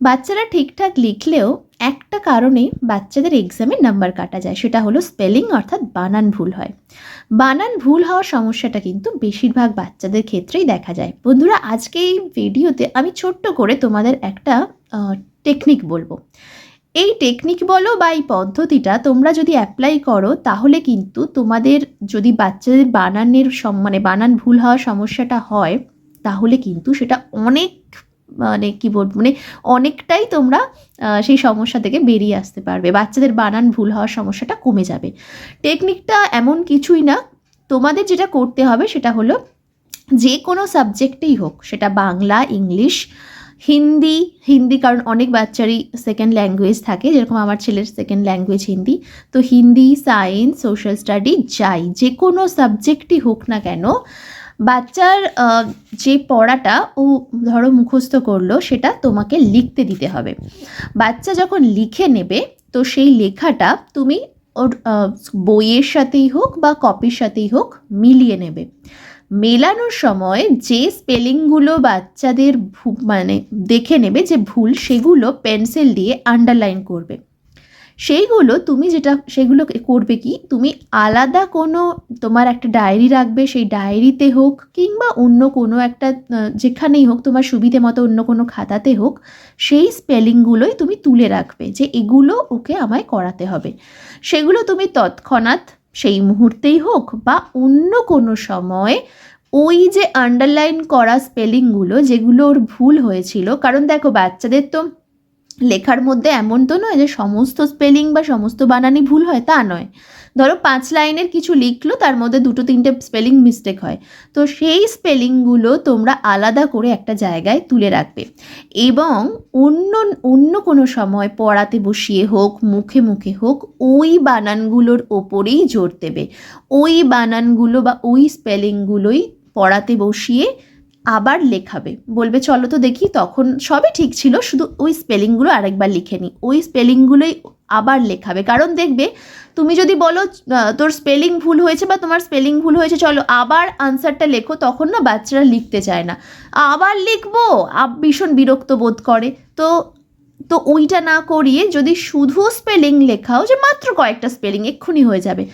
বাচ্চারা ঠিকঠাক লিখলেও একটা কারণে বাচ্চাদের এক্সামে নাম্বার কাটা যায়, সেটা হলো স্পেলিং অর্থাৎ বানান ভুল হয়। বানান ভুল হওয়ার সমস্যাটা কিন্তু বেশিরভাগ বাচ্চাদের ক্ষেত্রেই দেখা যায়। বন্ধুরা, আজকে এই ভিডিওতে আমি ছোট্ট করে তোমাদের একটা টেকনিক বলব। এই টেকনিক বলো বা এই পদ্ধতিটা তোমরা যদি অ্যাপ্লাই করো, তাহলে কিন্তু তোমাদের যদি বাচ্চাদের বানানের মানে বানান ভুল হওয়ার সমস্যাটা হয়, তাহলে কিন্তু সেটা অনেক মানে কী বলব মানে অনেকটাই তোমরা সেই সমস্যা থেকে বেরিয়ে আসতে পারবে। বাচ্চাদের বানান ভুল হওয়ার সমস্যাটা কমে যাবে। টেকনিকটা এমন কিছুই না। তোমাদের যেটা করতে হবে সেটা হলো, যে কোনো সাবজেক্টেই হোক, সেটা বাংলা, ইংলিশ, হিন্দি হিন্দি কারণ অনেক বাচ্চারই সেকেন্ড ল্যাঙ্গুয়েজ থাকে, যেরকম আমার ছেলের সেকেন্ড ল্যাঙ্গুয়েজ হিন্দি, তো হিন্দি সায়েন্স সোশ্যাল স্টাডি যাই, যে কোনো সাবজেক্টই হোক না কেন বাচ্চার যে পড়াটা ও ধরো মুখস্থ করল, সেটা তোমাকে লিখতে দিতে হবে। বাচ্চা যখন লিখে নেবে, তো সেই লেখাটা তুমি ওর বইয়ের সাথেই হোক বা কপির সাথেই হোক মিলিয়ে নেবে। মেলানোর সময় যে স্পেলিংগুলো বাচ্চাদের মানে দেখে নেবে যে ভুল, সেগুলো পেন্সিল দিয়ে আন্ডারলাইন করবে। সেইগুলো তুমি যেটা, সেগুলো করবে কি? তুমি আলাদা কোনো তোমার একটা ডায়েরি রাখবে, সেই ডায়েরিতে হোক কিংবা অন্য কোনো একটা যেখানেই হোক, তোমার সুবিধে মতো অন্য কোনো খাতাতে হোক, সেই স্পেলিংগুলোই তুমি তুলে রাখবে যে এগুলো ওকে আমায় করাতে হবে। সেগুলো তুমি তৎক্ষণাৎ সেই মুহূর্তেই হোক বা অন্য কোনো সময় ওই যে আন্ডারলাইন করা স্পেলিংগুলো যেগুলো ওর ভুল হয়েছিল, কারণ দেখো বাচ্চাদের তো লেখার মধ্যে এমন তো নয় যে সমস্ত স্পেলিং বা সমস্ত বানানই ভুল হয়, তা নয়। ধরো পাঁচ লাইনের কিছু লিখলো, তার মধ্যে দুটো তিনটে স্পেলিং মিস্টেক হয়। তো সেই স্পেলিংগুলো তোমরা আলাদা করে একটা জায়গায় তুলে রাখবে। এবং অন্য অন্য কোনো সময় পড়াতে বসিয়ে হোক, মুখে মুখে হোক, ওই বানানগুলোর ওপরেই জোর দেবে। ওই বানানগুলো বা ওই স্পেলিংগুলোই পড়াতে বসিয়ে আবার লেখাবে। বলবে, চলো তো দেখি। তখন সবই ঠিক ছিল, শুধু ওই স্পেলিংগুলো আরেকবার লিখে নি। ওই স্পেলিংগুলোই আবার লেখাবে। কারণ দেখবে, তুমি যদি বলো তোর স্পেলিং ভুল হয়েছে বা তোমার স্পেলিং ভুল হয়েছে, চলো আবার আনসারটা লেখো, তখন না বাচ্চারা লিখতে চায় না। আবার লিখব? ভীষণ বিরক্ত বোধ করে। তো তো ওইটা না করিয়ে যদি শুধু স্পেলিং লেখাও যে মাত্র কয়েকটা স্পেলিং, এক্ষুনি হয়ে যাবে।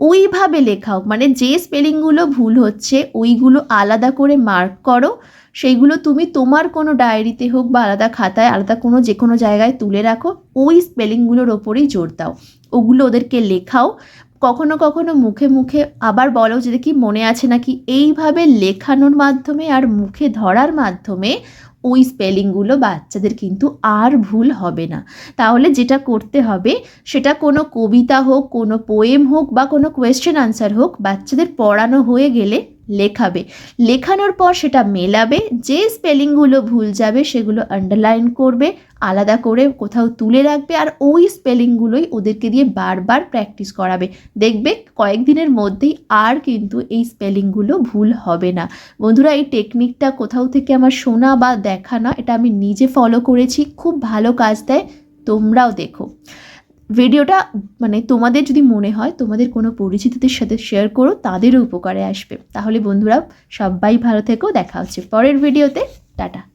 ওইভাবে লেখাও মানে যে স্পেলিংগুলো ভুল হচ্ছে, ওইগুলো আলাদা করে মার্ক করো। সেইগুলো তুমি তোমার কোনো ডায়েরিতে হোক বা আলাদা খাতায়, আলাদা কোনো যে কোনো জায়গায় তুলে রাখো। ওই স্পেলিংগুলোর ওপরেই জোর দাও। ওগুলো ওদেরকে লেখাও। কখনো কখনো মুখে মুখে আবার বলো যে কি মনে আছে নাকি? এইভাবে লেখানোর মাধ্যমে আর মুখে ধরার মাধ্যমে ওই স্পেলিংগুলো বাচ্চাদের কিন্তু আর ভুল হবে না। তাহলে যেটা করতে হবে, সেটা কোনো কবিতা হোক, কোনো পোয়েম হোক বা কোনো কোয়েশ্চেন আনসার হোক, বাচ্চাদের পড়ানো হয়ে গেলে লেখাবে। লেখানোর পর সেটা মেলাবে, যে স্পেলিংগুলো ভুল যাবে সেগুলো আন্ডারলাইন করবে, আলাদা করে কোথাও তুলে রাখবে আর ওই স্পেলিংগুলোই ওদেরকে দিয়ে বারবার প্র্যাকটিস করাবে। দেখবে কয়েকদিনের মধ্যেই আর কিন্তু এই স্পেলিংগুলো ভুল হবে না। বন্ধুরা, এই টেকনিকটা কোথাও থেকে আমার শোনা বা দেখা না, এটা আমি নিজে ফলো করেছি, খুব ভালো কাজ দেয়, তোমরাও দেখো। ভিডিওটা মানে তোমাদের যদি মনে হয়, তোমাদের কোনো পরিচিতদের সাথে শেয়ার করো, তাদেরও উপকারে আসবে। তাহলে বন্ধুরা, সবাই ভালো থেকো, দেখা হচ্ছে পরের ভিডিওতে। টাটা।